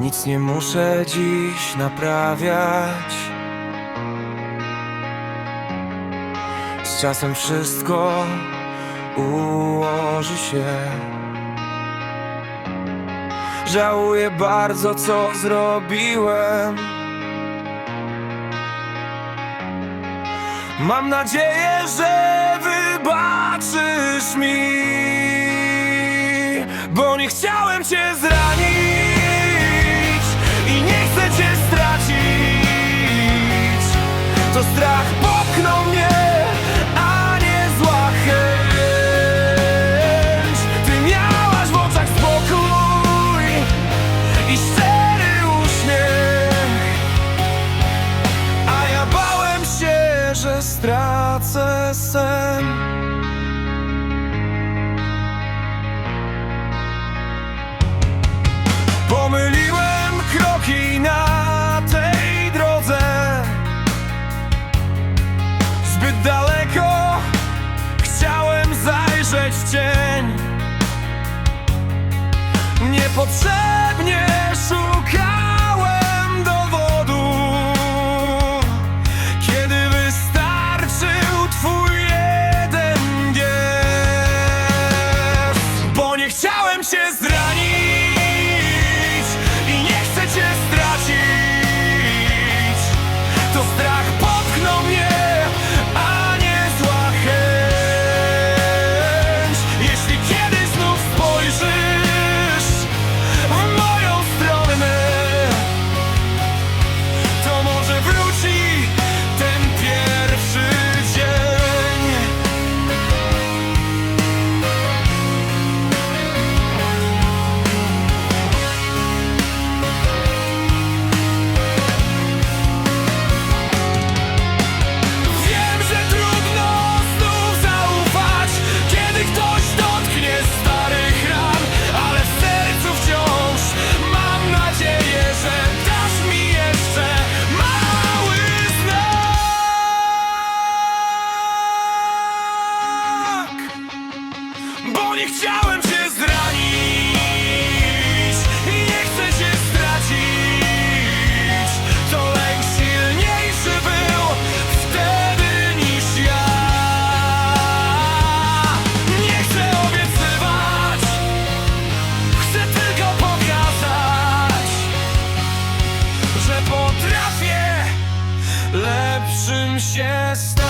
Nic nie muszę dziś naprawiać. Z czasem wszystko ułoży się. Żałuję bardzo co zrobiłem. Mam nadzieję, że wybaczysz mi Bo nie chciałem cię zranić że stracę sen. Pomyliłem kroki na tej drodze. Zbyt daleko chciałem zajrzeć w cień. Niepotrzebnie szukałem lepszym się stać.